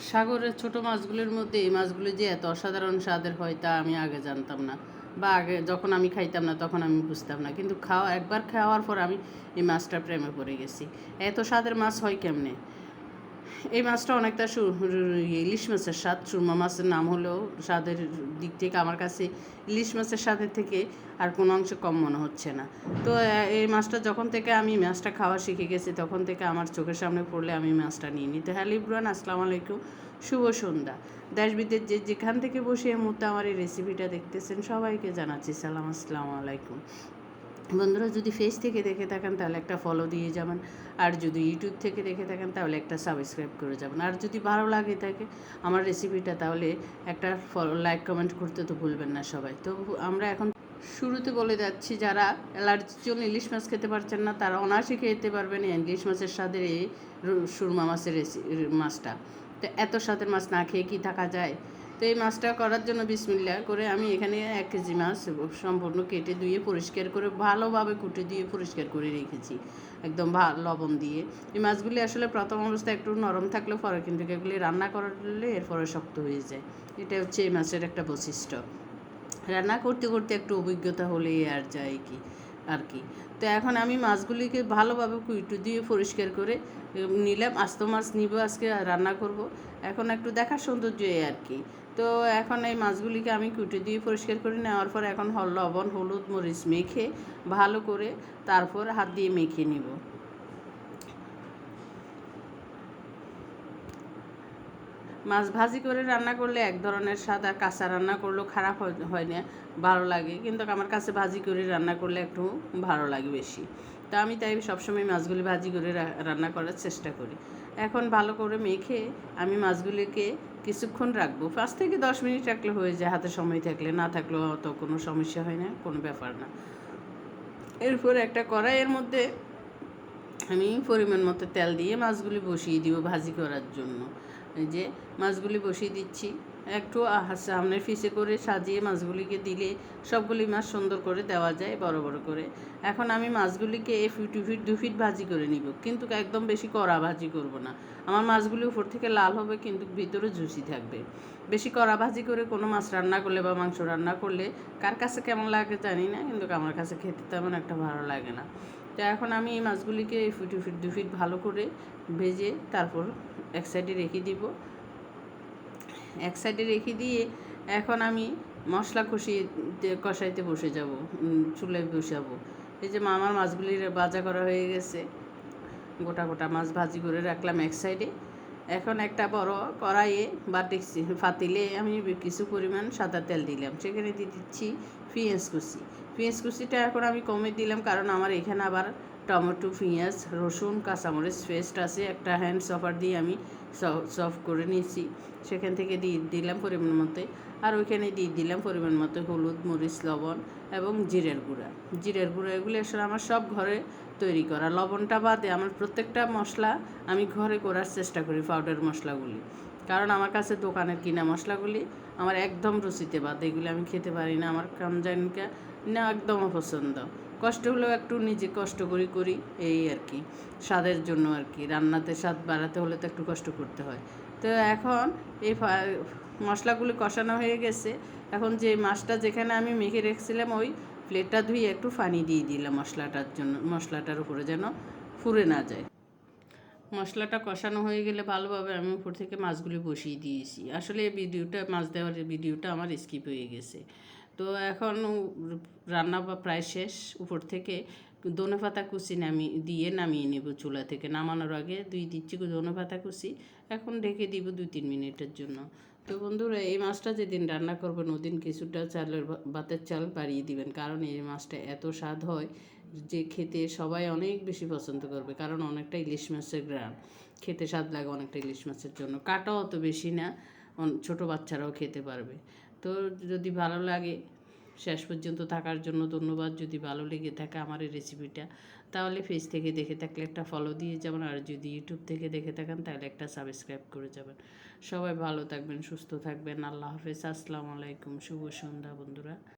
সাগরের ছোট মাছগুলোর মধ্যে এই মাছগুলো যে এত অসাধারণ স্বাদের হয় তা আমি আগে জানতাম না বা আগে যখন আমি খাইতাম না তখন আমি বুঝতাম না। কিন্তু খাওয়া, একবার খাওয়ার পর আমি এই মাছটা প্রেমে পড়ে গেছি। এত স্বাদের মাছ হয় কেমনে? এই মাছটা অনেকটা ইয়ে, ইলিশ মাছের স্বাদ। সুরমা মাছের নাম হলেও স্বাদের দিক থেকে আমার কাছে ইলিশ মাছের স্বাদের থেকে আর কোনো অংশ কম মনে হচ্ছে না। তো এই মাছটা যখন থেকে আমি মাছটা খাওয়া শিখে গেছি তখন থেকে আমার চোখের সামনে পড়লে আমি মাছটা নিয়ে নিই তো হ্যালো ইব্রান আসসালামু আলাইকুম। শুভ সন্ধ্যা। দেশ বিদেশ যে যেখান থেকে বসে এই মুহূর্তে আমার এই রেসিপিটা দেখতেছেন সবাইকে জানাচ্ছি সালাম আসসালামু আলাইকুম। বন্ধুরা যদি ফেস থেকে দেখে থাকেন, তাহলে একটা ফলো দিয়ে যাবেন। আর যদি ইউটিউব থেকে দেখে থাকেন, তাহলে একটা সাবস্ক্রাইব করে যাবেন। আর যদি ভালো লাগে থাকে আমার রেসিপিটা তাহলে একটা ফলো লাইক কমেন্ট করতে তো ভুলবেন না সবাই। তো আমরা এখন শুরুতে বলে যাচ্ছি, যারা অ্যালার্জির জন্য ইলিশ মাছ খেতে পারছেন না, তারা অনায়াসে খেতে পারবেন ইলিশ মাছের স্বাদের এই সুরমা মাছের রেসি মাছটা। তো এত স্বাদের মাছ না খেয়ে কি থাকা যায়? তো এই মাছটা করার জন্য বিসমিল্লা করে আমি এখানে এক কেজি মাছ সম্পূর্ণ কেটে ধুয়ে পরিষ্কার করে ভালোভাবে কুটে দিয়ে পরিষ্কার করে রেখেছি। একদম ভা লবণ দিয়ে। এই মাছগুলি আসলে প্রথম অবস্থায় একটু নরম থাকলেও পরে কিন্তু এগুলি রান্না করলে এরপরে শক্ত হয়ে যায়। এটা হচ্ছে এই মাছের একটা বৈশিষ্ট্য। রান্না করতে করতে একটু অভিজ্ঞতা হলেই আর যায় কি। আর কি তো এখন আমি মাছগুলিকে ভালোভাবে কুইটু দিয়ে পরিষ্কার করে নিলাম। আস্ত মাছ নিব, আজকে রান্না করব। এখন একটু দেখার সৌন্দর্য আর কি তো এখন এই মাছগুলিকে আমি কুটে দিয়ে পরিষ্কার করে নেওয়ার পর এখন হল লবণ, হলুদ, মরিচ মেখে ভালো করে তারপর হাত দিয়ে মেখে নিব। মাছ ভাজি করে রান্না করলে এক ধরনের স্বাদ আর কাঁচা রান্না করলেও খারাপ হয়- না, ভালো লাগে। কিন্তু আমার কাছে ভাজি করে রান্না করলে একটু ভালো লাগে বেশি। তা আমি তাই সবসময় মাছগুলি ভাজি করে রান্না করার চেষ্টা করি। এখন ভালো করে মেখে আমি মাছগুলিকে কিছুক্ষণ রাখব। পাঁচ থেকে দশ মিনিট রাখলে হয়ে যায়, হাতে সময় থাকলে। না থাকলেও অত কোনো সমস্যা হয় না, কোনো ব্যাপার না। এরপর একটা কড়াইয়ের মধ্যে আমি পরিমাণ মতো তেল দিয়ে মাছগুলি বসিয়ে দিব ভাজি করার জন্য। এই যে মাছগুলি বসিয়ে দিচ্ছি। একটু সামনের ফিসে করে সাজিয়ে মাছগুলিকে দিলে সবগুলি মাছ সুন্দর করে দেওয়া যায় বড় বড় করে। এখন আমি মাছগুলিকে এ ফিট টু ফিট, দু ফিট ভাজি করে নিব। কিন্তু একদম বেশি কড়া ভাজি করব না। আমার মাছগুলি উপর থেকে লাল হবে, কিন্তু ভিতরে জুসি থাকবে। বেশি কড়া ভাজি করে কোনো মাছ রান্না করলে বা মাংস রান্না করলে কার কাছে কেমন লাগে জানি না, কিন্তু আমার কাছে খেতে তেমন একটা ভালো লাগে না। তো এখন আমি এই মাছগুলিকে এই ফুটি ফিট দু ফিট ভালো করে ভেজে তারপর এক সাইডে রেখে দিব। এক সাইডে রেখে দিয়ে এখন আমি মশলা কষিয়ে কষাইতে বসে যাব চুলায় বসাবো। এই যে মামার মাছগুলি ভাজা করা হয়ে গেছে। গোটা গোটা মাছ ভাজি করে রাখলাম এক সাইডে। এখন একটা বড় কড়াইয়ে বা ফাতিলে আমি কিছু পরিমাণ সাদা তেল দিলাম। সেখানে দিয়ে দিচ্ছি পেঁয়াজ কুচি। পেঁয়াজ কুচিটা এখন আমি কমে দিলাম, কারণ আমার এখানে আবার টমেটো, পেঁয়াজ, রসুন, কাঁচামরিচ পেস্ট আছে, একটা হ্যান্ড সফার দিয়ে আমি সফ করে নিয়েছি। সেখান থেকে দিয়ে দিলাম পরিমাণ মতো, আর ওইখানে দিয়ে দিলাম পরিমাণ মতো হলুদ, মরিচ, লবণ এবং জিরের গুঁড়া। জিরের গুঁড়া এগুলো আসলে আমার সব ঘরে তৈরি করা। লবণটা বাদে আমার প্রত্যেকটা মশলা আমি ঘরে করার চেষ্টা করি পাউডার মশলাগুলি। কারণ আমার কাছে দোকানের কিনা মশলাগুলি আমার একদম রুচিতে বাদ, এগুলি আমি খেতে পারি না। আমার কেমন জানি কা- না একদম অপছন্দ। কষ্ট হলেও একটু নিজে কষ্ট করি করি, এই আর কি। স্বাদের জন্য আর কি। রান্নাতে স্বাদ বাড়াতে হলে তো একটু কষ্ট করতে হয়। তো এখন এই মশলাগুলি কষানো হয়ে গেছে। এখন যে মাছটা যেখানে আমি মেখে রেখেছিলাম, ওই প্লেটটা ধুয়ে একটু পানি দিয়ে দিলাম মশলাটার জন্য, মশলাটার উপরে যেন ফুরে না যায়। মশলাটা কষানো হয়ে গেলে ভালোভাবে আমি উপর থেকে মাছগুলি বসিয়ে দিয়েছি। আসলে ভিডিওটা, মাছ দেওয়ার ভিডিওটা আমার স্কিপ হয়ে গেছে। তো এখন রান্না প্রায় শেষ উপর থেকে দোনে পাতা কুচি নামিয়ে দিয়ে নামিয়ে নেব চুলা থেকে। নামানোর আগে দুই দিচ্ছি দোনে পাতা কুচি। এখন ঢেকে দিব দুই তিন মিনিটের জন্য। তো বন্ধুরা, এই মাছটা যেদিন রান্না করবেন ওদিন কিছুটা চালের ভাতের চাল বাড়িয়ে দিবেন। কারণ এই মাছটা এত স্বাদ হয় যে খেতে সবাই অনেক বেশি পছন্দ করবে। কারণ অনেকটা ইলিশ মাছের গ্রাম খেতে স্বাদ লাগে অনেকটা ইলিশ মাছের জন্য। কাটাও অত বেশি না ছোট বাচ্চারাও খেতে পারবে। তো যদি ভালো লাগে, শেষ পর্যন্ত থাকার জন্য ধন্যবাদ। যদি ভালো লেগে থাকে আমার এই রেসিপিটা তাহলে ফেস থেকে দেখে থাকলে একটা ফলো দিয়ে যাবেন। আর যদি ইউটিউব থেকে দেখে থাকেন, তাহলে একটা সাবস্ক্রাইব করে যাবেন। সবাই ভালো থাকবেন, সুস্থ থাকবেন। আল্লাহ হাফেজ। আসসালামু আলাইকুম। শুভ সন্ধ্যা বন্ধুরা।